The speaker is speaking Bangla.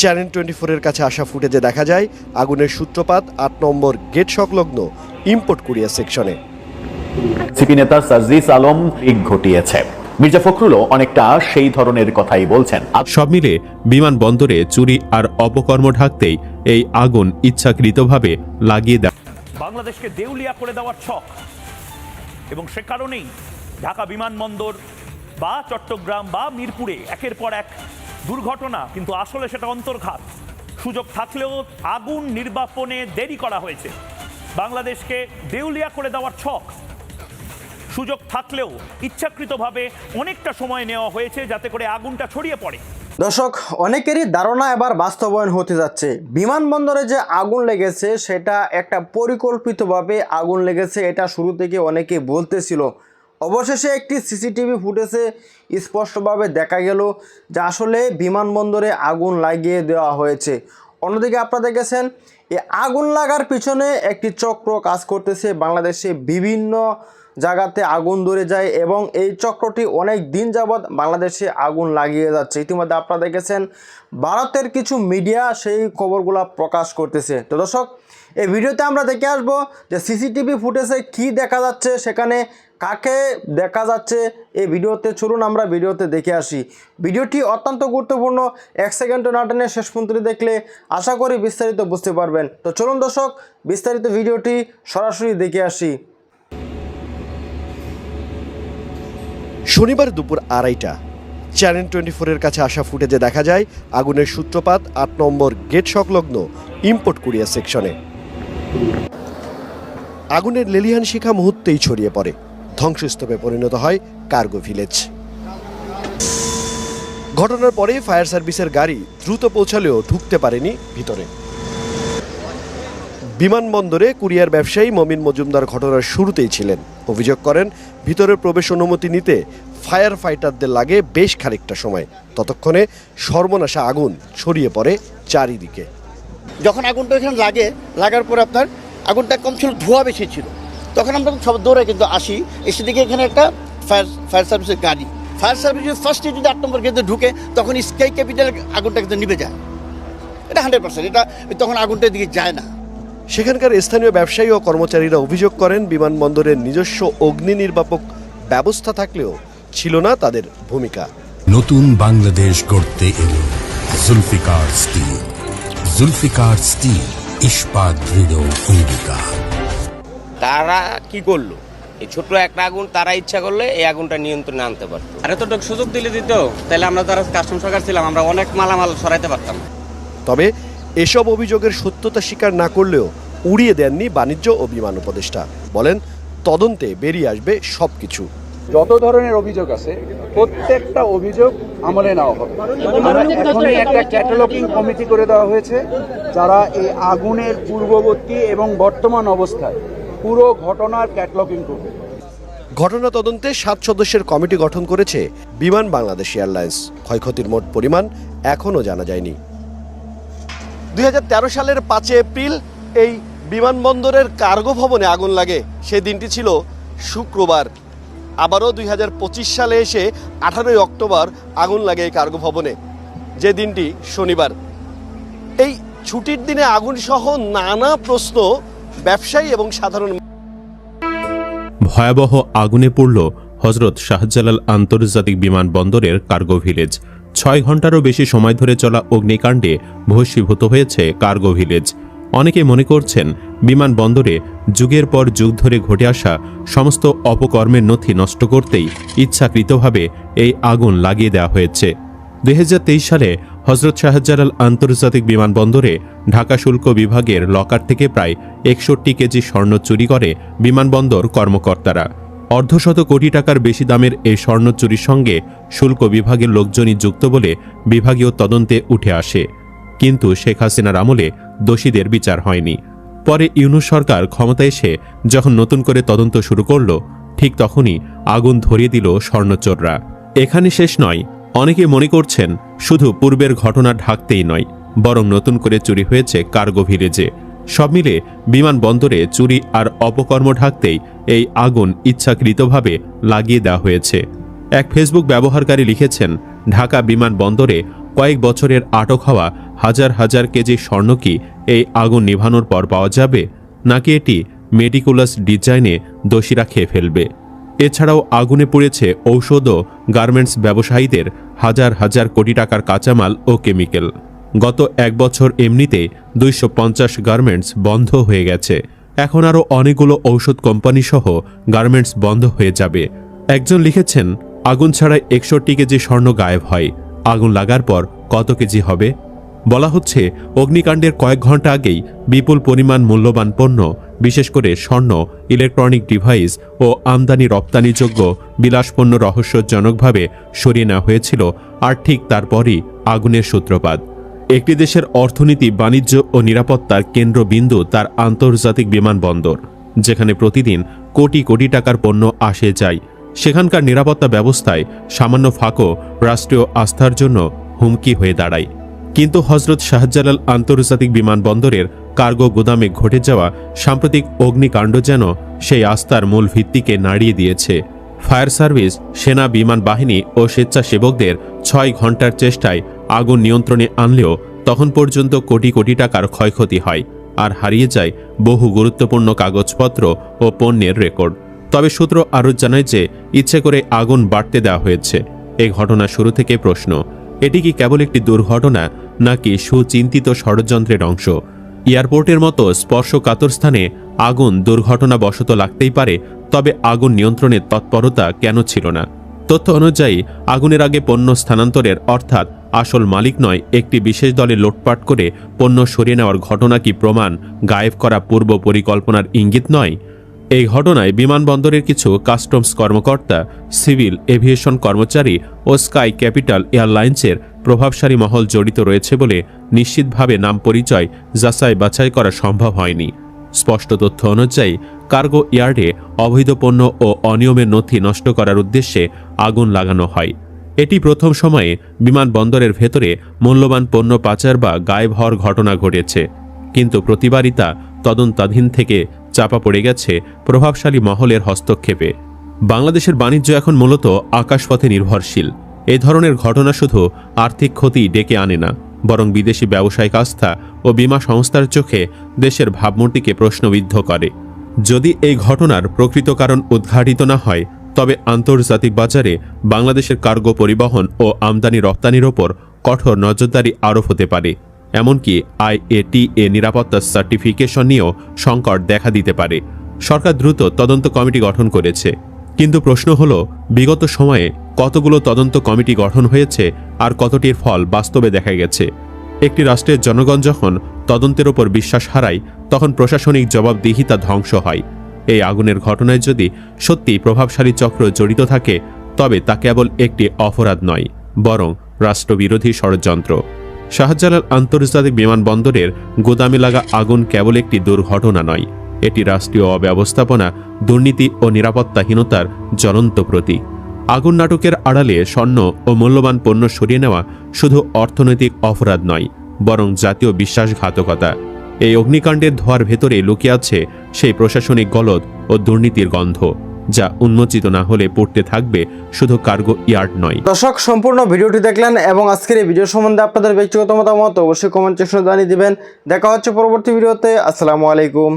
চ্যানেল টোয়েন্টি ফোরের কাছে আসা ফুটেজে দেখা যায় আগুনের সূত্রপাত আট নম্বর গেট সংলগ্ন ইম্পোর্ট কুরিয়ার সেকশনে। সিপি নেতা সাজিস আলম ঘটিয়েছে। মির্জা ফখরুলও অনেকটা সেই ধরনের কথাই বলছেন। সব মিলে বিমানবন্দরে চুরি আর অপকর্ম ঢাকতেই এই আগুন ইচ্ছাকৃতভাবে লাগিয়ে দেয়। বাংলাদেশকে দেউলিয়া করে দেওয়ার ছক। এবং সে কারণেই ঢাকা বিমানবন্দর বা চট্টগ্রাম বা মিরপুরে একের পর এক দুর্ঘটনা, কিন্তু আসলে সেটা অন্তর্ঘাত। সুযোগ থাকলেও আগুন নির্বাপনে দেরি করা হয়েছে। বাংলাদেশকে দেউলিয়া করে দেওয়ার ছক। সুযোগ থাকলেও ইচ্ছাকৃতভাবে অনেকটা সময় নেওয়া হয়েছে যাতে করে আগুনটা ছড়িয়ে পড়ে। দর্শক, অনেকেরই ধারণা এবার বাস্তবায়ন হতে যাচ্ছে। বিমানবন্দরে যে আগুন লেগেছে, সেটা একটা পরিকল্পিতভাবে আগুন লেগেছে, এটা শুরু থেকে অনেকে বলতেছিল। অবশেষে একটি সিসিটিভি ফুটেজে স্পষ্টভাবে দেখা গেল যে আসলে বিমানবন্দরে আগুন লাগিয়ে দেওয়া হয়েছে। অন্যদিকে আপনারা দেখেছেন এই আগুন লাগার পিছনে একটি চক্র কাজ করতেছে বাংলাদেশে বিভিন্ন জায়গাতে আগুন ধরে যায় এবং এই চক্রটি অনেক দিন যাবৎ বাংলাদেশে আগুন লাগিয়ে যাচ্ছে। ইতিমধ্যে আপনারা দেখেছেন, ভারতের কিছু মিডিয়া সেই খবরগুলো প্রকাশ করতেছে। তো দর্শক এই ভিডিওতে আমরা দেখে আসব যে সিসিটিভি ফুটেজে কি দেখা যাচ্ছে, সেখানে কাকে দেখা যাচ্ছে এই ভিডিওতে। চলুন আমরা ভিডিওতে দেখে আসি। ভিডিওটি অত্যন্ত গুরুত্বপূর্ণ, এক সেকেন্ড না টেনে শেষ পর্যন্ত দেখলে আশা করি বিস্তারিত বুঝতে পারবেন। তো চলুন দর্শক, বিস্তারিত ভিডিওটি সরাসরি দেখে আসি। শনিবার দুপুর আড়াইটা, চ্যানেল টোয়েন্টি ফোরের কাছে আসা ফুটেজে দেখা যায় আগুনের সূত্রপাত আট নম্বর গেট সংলগ্ন ইম্পোর্ট কুরিয়ার সেকশনে। আগুনের লেলিহান শিখা মুহূর্তেই ছড়িয়ে পড়ে। ধ্বংসস্তূপে পরিণত হয় কার্গো ভিলেজ। ঘটনার পরে ফায়ার সার্ভিসের গাড়ি দ্রুত পৌঁছালেও ঢুকতে পারেনি ভিতরে। বিমানবন্দরে কুরিয়ার ব্যবসায়ী মমিন মজুমদার ঘটনার শুরুতেই ছিলেন। অভিযোগ করেন ভিতরে প্রবেশ অনুমতি নিতে ফায়ার ফাইটারদের লাগে বেশ খানিকটা সময়। ততক্ষণে সর্বনাশা আগুন ছড়িয়ে পড়ে চারিদিকে। যখন আগুনটা এখানে লাগে লাগার পরে আপনার আগুনটা কম ছিল ধোঁয়া বেশি ছিল। তখন আমরা সব দৌড়ে কিন্তু আসি এসে দিকে এখানে একটা ফায়ার ফায়ার সার্ভিসের গাড়ি। ফায়ার সার্ভিস ফার্স্টে যদি আট নম্বর গেটে ঢুকে তখন স্কাই ক্যাপিটাল আগুনটা কিন্তু নিভে যায়। এটা হান্ড্রেড পার্সেন্ট এটা তখন আগুনটা দিকে যায় না। সেখানকার স্থানীয় ব্যবসায়ী ও কর্মচারীরা অভিযোগ করেন বিমানবন্দরের নিজস্ব অগ্নি নির্বাপক ব্যবস্থা থাকলেও ছিল না তাদের ভূমিকা। নতুন বাংলাদেশ গড়তে এলো জুলফিকার স্টিল। জুলফিকার স্টিল ইস্পাত দৃঢ় অঙ্গীকার। তারা কি করল? এই ছোট্ট একটা আগুন তারা ইচ্ছা করলে এই আগুনটা নিয়ন্ত্রণে আনতে পারতো। আর এতটুকু সুযোগ দিলে দিত তাহলে আমরা যারা কাস্টম সরকার ছিলাম আমরা অনেক মালামাল সরাইতে পারতাম। তবে এসব অভিযোগের সত্যতা স্বীকার না করলেও উড়িয়ে দেননি বাণিজ্য ও বিমান উপদেষ্টা। বলেন তদন্তে বেরিয়ে আসবে সবকিছু। যত ধরনের অভিযোগ আছে, প্রত্যেকটা অভিযোগ আমলে নেওয়া হবে। এখনই একটা ক্যাটালগিং কমিটি করে দেওয়া হয়েছে, যারা এই আগুনের পূর্ববর্তী এবং বর্তমান অবস্থায় পুরো ঘটনার ক্যাটালগিং করবে। ঘটনা তদন্তে সাত সদস্যের কমিটি গঠন করেছে বিমান বাংলাদেশ এয়ারলাইন্স। ক্ষয়ক্ষতির মোট পরিমাণ এখনও জানা যায়নি। দুই হাজার তেরো সালের পাঁচই এপ্রিল এই বিমানবন্দরের কার্গো ভবনে আগুন লাগে। সেই দিনটি ছিল শুক্রবার। আবারও দুই হাজার পঁচিশ সালে এসে আঠারোই অক্টোবর আগুন লাগে এই কার্গো ভবনে, যে দিনটি শনিবার। এই ছুটির দিনে আগুন সহ নানা প্রশ্ন ব্যবসায়ী এবং সাধারণ ভয়াবহ আগুনে পড়ল হজরত শাহজালাল আন্তর্জাতিক বিমানবন্দরের কার্গো ভিলেজ। ছয় ঘন্টারও বেশি সময় ধরে চলা অগ্নিকাণ্ডে ভস্মীভূত হয়েছে কার্গো ভিলেজ। অনেকে মনে করছেন বিমানবন্দরে যুগের পর যুগ ধরে ঘটে আসা সমস্ত অপকর্মের নথি নষ্ট করতেই ইচ্ছাকৃতভাবে এই আগুন লাগিয়ে দেওয়া হয়েছে। দুই হাজার তেইশ সালে হজরত শাহজালাল আন্তর্জাতিক বিমানবন্দরে ঢাকা শুল্ক বিভাগের লকার থেকে প্রায় একষট্টি কেজি স্বর্ণ চুরি করে বিমানবন্দর কর্মকর্তারা। অর্ধশত কোটি টাকার বেশি দামের এই স্বর্ণ চুরির সঙ্গে শুল্ক বিভাগের লোকজনই যুক্ত বলে বিভাগীয় তদন্তে উঠে আসে। কিন্তু শেখ হাসিনার আমলে দোষীদের বিচার হয়নি। পরে ইউনুস সরকার ক্ষমতা এসে যখন নতুন করে তদন্ত শুরু করল, ঠিক তখনই আগুন ধরিয়ে দিল স্বর্ণচোররা। এখানে শেষ নয়, অনেকে মনে করছেন শুধু পূর্বের ঘটনা ঢাকতেই নয়, বরং নতুন করে চুরি হয়েছে কার্গো ভিলেজে। সব মিলে বিমানবন্দরে চুরি আর অপকর্ম ঢাকতেই এই আগুন ইচ্ছাকৃতভাবে লাগিয়ে দেওয়া হয়েছে। এক ফেসবুক ব্যবহারকারী লিখেছেন, ঢাকা বিমানবন্দরে কয়েক বছরের আটক হওয়া হাজার হাজার কেজি স্বর্ণ কি এই আগুন নিভানোর পর পাওয়া যাবে? নাকি এটি মেডিকুলাস ডিজাইনে দোষীরা খেয়ে ফেলবে? এছাড়াও আগুনে পড়েছে ঔষধ ও গার্মেন্টস ব্যবসায়ীদের হাজার হাজার কোটি টাকার কাঁচামাল ও কেমিক্যাল। গত এক বছর এমনিতে দুইশো পঞ্চাশ গার্মেন্টস বন্ধ হয়ে গেছে। এখন আরও অনেকগুলো ঔষধ কোম্পানি সহ গার্মেন্টস বন্ধ হয়ে যাবে। একজন লিখেছেন, আগুন ছাড়াই একষট্টি কেজি স্বর্ণ গায়েব হয়। আগুন লাগার পর কত কেজি হবে? বলা হচ্ছে, অগ্নিকাণ্ডের কয়েক ঘণ্টা আগেই বিপুল পরিমাণ মূল্যবান পণ্য, বিশেষ করে স্বর্ণ, ইলেকট্রনিক ডিভাইস ও আমদানি রপ্তানিযোগ্য বিলাসপণ্য রহস্যজনকভাবে সরিয়ে নেওয়া হয়েছিল আর ঠিক তারপরই আগুনের সূত্রপাত। একটি দেশের অর্থনীতি, বাণিজ্য ও নিরাপত্তার কেন্দ্রবিন্দু তার আন্তর্জাতিক বিমানবন্দর, যেখানে প্রতিদিন কোটি কোটি টাকার পণ্য আসে যায়। সেখানকার নিরাপত্তা ব্যবস্থায় সামান্য ফাঁকও রাষ্ট্রীয় আস্থার জন্য হুমকি হয়ে দাঁড়ায়। কিন্তু হজরত শাহজালাল আন্তর্জাতিক বিমানবন্দরের কার্গো গুদামে ঘটে যাওয়া সাম্প্রতিক অগ্নিকাণ্ড যেন সেই আস্থার মূল ভিত্তিকে নাড়িয়ে দিয়েছে। ফায়ার সার্ভিস, সেনা, বিমান বাহিনী ও স্বেচ্ছাসেবকদের ছয় ঘণ্টার চেষ্টায় আগুন নিয়ন্ত্রণে আনলেও তখন পর্যন্ত কোটি কোটি টাকার ক্ষয়ক্ষতি হয়, আর হারিয়ে যায় বহু গুরুত্বপূর্ণ কাগজপত্র ও পণ্যের রেকর্ড। তবে সূত্র আরও জানায় যে ইচ্ছে করে আগুন বাড়তে দেওয়া হয়েছে। এই ঘটনা শুরু থেকে প্রশ্ন, এটি কি কেবল একটি দুর্ঘটনা, নাকি সুচিন্তিত ষড়যন্ত্রের অংশ? এয়ারপোর্টের মতো স্পর্শকাতর স্থানে আগুন দুর্ঘটনাবশত লাগতেই পারে, তবে আগুন নিয়ন্ত্রণের তৎপরতা কেন ছিল না? তথ্য অনুযায়ী, আগুনের আগে পণ্য স্থানান্তরের অর্থাৎ আসল মালিক নয়, একটি বিশেষ দলে লোটপাট করে পণ্য সরিয়ে নেওয়ার ঘটনা কি প্রমাণ, গায়েব করা পূর্ব পরিকল্পনার ইঙ্গিত নয়? এই ঘটনায় বিমানবন্দরের কিছু কাস্টমস কর্মকর্তা, সিভিল এভিয়েশন কর্মচারী ও স্কাই ক্যাপিটাল এয়ারলাইন্সের প্রভাবশালী মহল জড়িত রয়েছে বলে নিশ্চিতভাবে নাম পরিচয় যাচাই বাছাই করা সম্ভব হয়নি। স্পষ্ট তথ্য অনুযায়ী, কার্গো ইয়ার্ডে অবৈধ পণ্য ও অনিয়মের নথি নষ্ট করার উদ্দেশ্যে আগুন লাগানো হয়। এটি প্রথম সময়ে বিমানবন্দরের ভেতরে মূল্যবান পণ্য পাচার বা গায়েব হওয়ার ঘটনা ঘটেছে। কিন্তু প্রতিবারই তা তদন্তাধীন থেকে চাপা পড়ে গেছে প্রভাবশালী মহলের হস্তক্ষেপে। বাংলাদেশের বাণিজ্য এখন মূলত আকাশপথে নির্ভরশীল। এ ধরনের ঘটনা শুধু আর্থিক ক্ষতি ডেকে আনে না, বরং বিদেশি ব্যবসায়িক আস্থা ও বীমা সংস্থার চোখে দেশের ভাবমূর্তিকে প্রশ্নবিদ্ধ করে। যদি এই ঘটনার প্রকৃত কারণ উদ্ঘাটিত না হয়, তবে আন্তর্জাতিক বাজারে বাংলাদেশের কার্গো পরিবহন ও আমদানি রপ্তানির ওপর কঠোর নজরদারি আরোপ হতে পারে। এমনকি আইএটি এ নিরাপত্তা সার্টিফিকেশন নিয়েও সংকট দেখা দিতে পারে। সরকার দ্রুত তদন্ত কমিটি গঠন করেছে। কিন্তু প্রশ্ন হলো, বিগত সময়ে কতগুলো তদন্ত কমিটি গঠন হয়েছে আর কতটির ফল বাস্তবে দেখা গেছে? একটি রাষ্ট্রের জনগণ যখন তদন্তের ওপর বিশ্বাস হারায়, তখন প্রশাসনিক জবাবদিহিতা ধ্বংস হয়। এই আগুনের ঘটনায় যদি সত্যি প্রভাবশালী চক্র জড়িত থাকে, তবে তা কেবল একটি অপরাধ নয়, বরং রাষ্ট্রবিরোধী ষড়যন্ত্র। শাহজালাল আন্তর্জাতিক বিমানবন্দরের গোদামে লাগা আগুন কেবল একটি দুর্ঘটনা নয়, এটি রাষ্ট্রীয় অব্যবস্থাপনা, দুর্নীতি ও নিরাপত্তাহীনতার জ্বলন্ত প্রতীক। আগুন নাটকের আড়ালে স্বর্ণ ও মূল্যবান পণ্য সরিয়ে নেওয়া শুধু অর্থনৈতিক অপরাধ নয়, বরং জাতীয় বিশ্বাসঘাতকতা। এই অগ্নিকাণ্ডের ধোয়ার ভেতরে লুকিয়ে আছে সেই প্রশাসনিক গলদ ও দুর্নীতির গন্ধ। যা উন্মোচিত না হলে পড়তে থাকবে শুধু কার্গো ইয়ার্ড নয়। দর্শক, সম্পূর্ণ ভিডিওটি দেখলেন এবং আজকের এই ভিডিও সম্বন্ধে আপনাদের ব্যক্তিগত মতামত অবশ্যই কমেন্ট সেকশনে জানিয়ে দিবেন। দেখা হচ্ছে পরবর্তী ভিডিওতে। আসসালামু আলাইকুম।